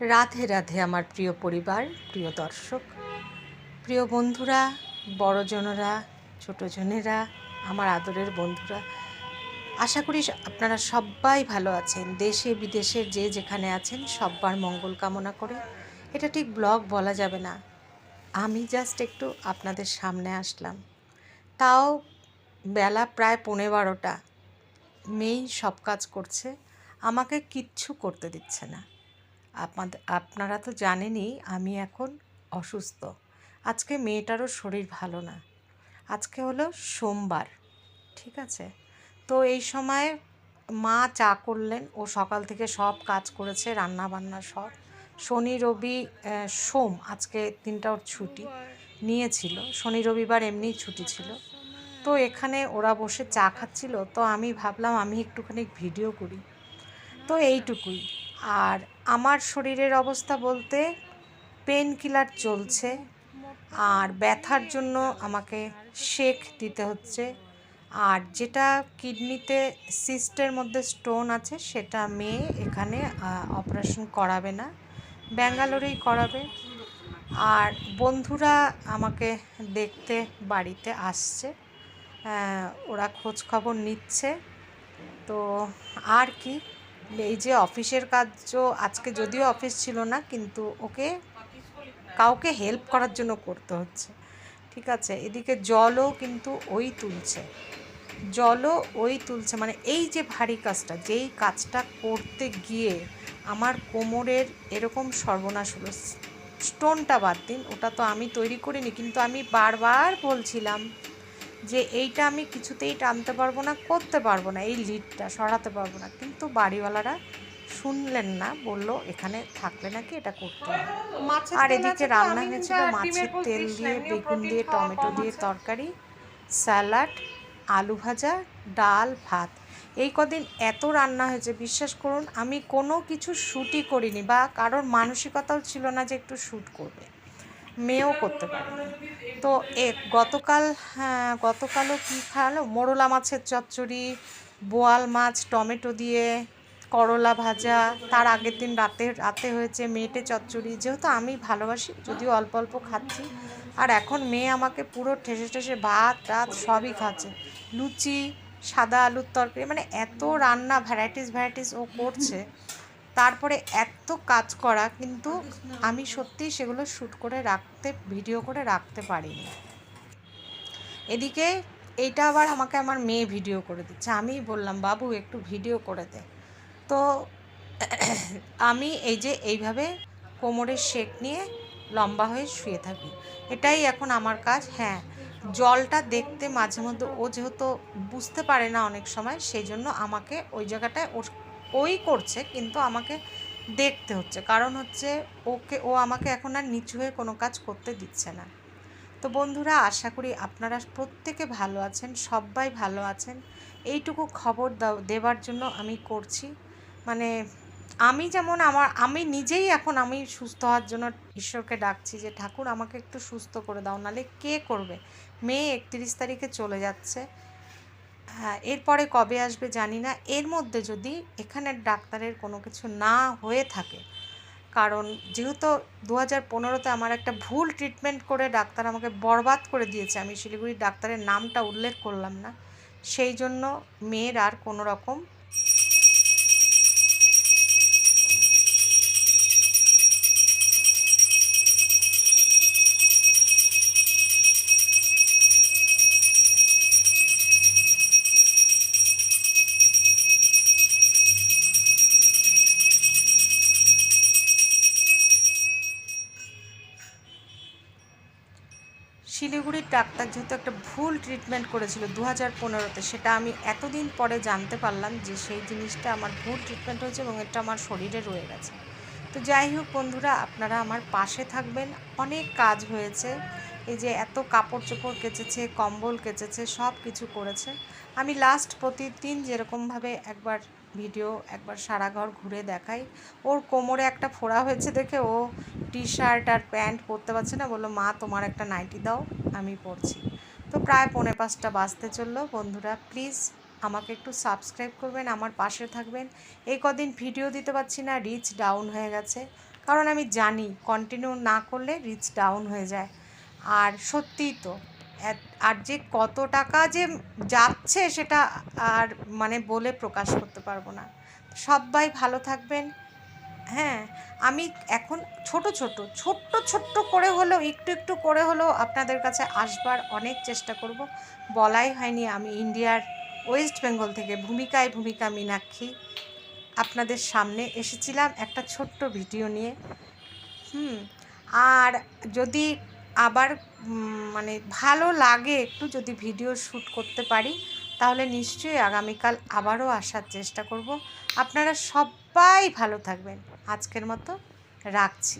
রাধে রাধে আমার প্রিয় পরিবার, প্রিয় দর্শক, প্রিয় বন্ধুরা বড়জনেরা ছোটোজনেরা আমার আদরের বন্ধুরা, আশা করি আপনারা সবাই ভালো আছেন। দেশে বিদেশে যে যেখানে আছেন, সব্বার মঙ্গল কামনা করে। এটা ঠিক ব্লগ বলা যাবে না। আমি জাস্ট একটু আপনাদের সামনে আসলাম। তাও বেলা প্রায় পৌনে বারোটা। মেয়েই সব কাজ করছে। আমাকে কিচ্ছু করতে দিচ্ছে না। আপনাদের আপনারা তো জানেনই আমি এখন অসুস্থ। আজকে মেয়েটারও শরীর ভালো না। আজকে হলো সোমবার, ঠিক আছে? তো এই সময় মা চা করলেন, ও সকাল থেকে সব কাজ করেছে রান্না বান্না সব। শনি, রবি সোম, আজকে তিনটা ওর ছুটি নিয়েছিল। শনি, রবিবার এমনিই ছুটি ছিল। তো এখানে ওরা বসে চা খাচ্ছিল, তো আমি ভাবলাম আমি একটুখানি ভিডিও করি। তো এইটুকুই। আর আমার শরীরের অবস্থা বলতে পেন কিলার চলছে আর ব্যথার জন্য আমাকে শেক দিতে হচ্ছে। আর যেটা কিডনিতে সিস্টের মধ্যে স্টোন আছে, সেটা মেয়ে এখানে অপারেশন করাবে না, ব্যাঙ্গালোরেই করাবে। আর বন্ধুরা আমাকে দেখতে বাড়িতে আসছে ওরা খোঁজ খবর নিচ্ছে। তো আর কি এই যে অফিসের কাজও আজকে যদিও অফিস ছিল না, কিন্তু ওকে কাউকে হেল্প করার জন্য করতে হচ্ছে। ঠিক আছে, এদিকে জলও কিন্তু ওই তুলছে। জলও ওই তুলছে মানে এই যে ভারী কাজটা, যেই কাজটা করতে গিয়ে আমার কোমরের এরকম সর্বনাশ হলো স্টোনটা বাদ দিন, ওটা তো আমি তৈরি করিনি, কিন্তু আমি বারবার বলছিলাম যে এইটা আমি কিছুতেই টানতে পারব না করতে পারব না এই লিডটা সরাতে পারব না। কিন্তু বাড়িওয়ালারা শুনলেন না বলল এখানে থাকলে নাকি এটা করতে হবে? আর এদিকে রান্না হয়েছিল মাছের তেল দিয়ে বেগুন দিয়ে টমেটো দিয়ে তরকারি স্যালাড আলু ভাজা ডাল ভাত। এই কদিন এত রান্না হয়েছে বিশ্বাস করুন আমি কোনো কিছু শ্যুটই করিনি বা কারোর মানসিকতাও ছিল না যে একটু শ্যুট করবে। মেয়েও করতে পারেনি। তো এ গতকাল হ্যাঁ গতকালও কী খাওয়ালো? মোরলা মাছের চচ্চড়ি, বোয়াল মাছ, টমেটো দিয়ে করলা ভাজা, তার আগের দিন রাতে রাতে হয়েছে মেটে চচ্চড়ি। যেহেতু আমি ভালোবাসি, যদিও অল্প অল্প খাচ্ছি। আর এখন মেয়ে আমাকে পুরো ঠেসে ঠেসে ভাত টাত সবই খাচ্ছে। লুচি, সাদা আলুর তরকারি মানে এত রান্না ভ্যারাইটিস ভ্যারাইটিস ও করছে। তারপরে এত কাজ করা কিন্তু আমি সত্যিই সেগুলো শ্যুট করে রাখতে ভিডিও করে রাখতে পারিনি। এদিকে এইটা আবার আমাকে আমার মেয়ে ভিডিও করে দিচ্ছে। আমি বললাম বাবু একটু ভিডিও করে দে। তো আমি এই যে এইভাবে কোমরের শেক নিয়ে লম্বা হয়ে শুয়ে থাকি। এটাই এখন আমার কাজ। হ্যাঁ জলটা দেখতে মাঝে মধ্যে ও যেহেতু বুঝতে পারে না অনেক সময় সেই জন্য আমাকে ওই জায়গাটায় ওর ওই করছে, কিন্তু আমাকে দেখতে হচ্ছে। কারণ হচ্ছে ওকে, ও আমাকে এখন আর নিচু হয়ে কোনো কাজ করতে দিচ্ছে না। তো বন্ধুরা, আশা করি আপনারা প্রত্যেকে ভালো আছেন সবাই ভালো আছেন। এইটুকু খবর দাও- দেওয়ার জন্য আমি করছি। মানে আমি যেমন আমার, আমি নিজেই এখন আমি সুস্থ হওয়ার জন্য ঈশ্বরকে ডাকছি যে, ঠাকুর, আমাকে একটু সুস্থ করে দাও। নালে কে করবে? মেয়ে একত্রিশ তারিখে চলে যাচ্ছে। হ্যাঁ এরপরে কবে আসবে জানি না। এর মধ্যে যদি এখানের ডাক্তারের কোনো কিছু না হয়ে থাকে, কারণ যেহেতু দু হাজার পনেরোতে আমার একটা ভুল ট্রিটমেন্ট করে ডাক্তার আমাকে বরবাদ করে দিয়েছে, আমি শিলিগুড়ির ডাক্তারের নামটা উল্লেখ করলাম না, সেই জন্য মেয়ের আর কোনো রকম শিলিগুড়ির ডাক্তার যেহেতু একটা ভুল ট্রিটমেন্ট করেছিল দু হাজার পনেরোতে, সেটা আমি এতদিন পরে জানতে পারলাম যে সেই জিনিসটা আমার ভুল ট্রিটমেন্ট হয়েছে এবং এটা আমার শরীরে রয়ে গেছে। তো যাই হোক বন্ধুরা, আপনারা আমার পাশে থাকবেন। অনেক কাজ হয়েছে। এই যে এত কাপড় চোপড় কেচেছে, কম্বল কেচেছে, সব কিছু করেছে। আমি লাস্ট প্রতিদিন যেরকমভাবে একবার ভিডিও একবার সারা ঘর ঘুরে দেখাই। ওর কোমরে একটা ফোড়া হয়েছে দেখে ও টি শার্ট আর প্যান্ট পরতে পারছে না। বলল, মা, তোমার একটা নাইটি দাও, আমি পরছি। তো প্রায় পৌনে পাঁচটা বাজতে চলল। বন্ধুরা প্লিজ আমাকে একটু সাবস্ক্রাইব করবেন, আমার পাশে থাকবেন। এই কদিন ভিডিও দিতে পারছি না রিচ ডাউন হয়ে গেছে। কারণ আমি জানি কন্টিনিউ না করলে রিচ ডাউন হয়ে যায়। আর সত্যিই তো আর যে কত টাকা যে যাচ্ছে সেটা আর মানে বলে প্রকাশ করতে পারব না। সবাই ভালো থাকবেন। হ্যাঁ আমি এখন ছোট ছোট, ছোট্ট ছোট্ট করে হলেও, একটু একটু করে হলেও আপনাদের কাছে আসবার অনেক চেষ্টা করব। বলাই হয়নি আমি ইন্ডিয়ার ওয়েস্ট বেঙ্গল থেকে ভূমিকায় ভূমিকা মীনাক্ষী আপনাদের সামনে এসেছিলাম একটা ছোট্ট ভিডিও নিয়ে। হুম, আর যদি আবার মানে ভালো লাগে একটু যদি ভিডিও শ্যুট করতে পারি, তাহলে নিশ্চয়ই আগামীকাল আবারও আসার চেষ্টা করব। আপনারা সবাই ভালো থাকবেন। আজকের মতো রাখছি।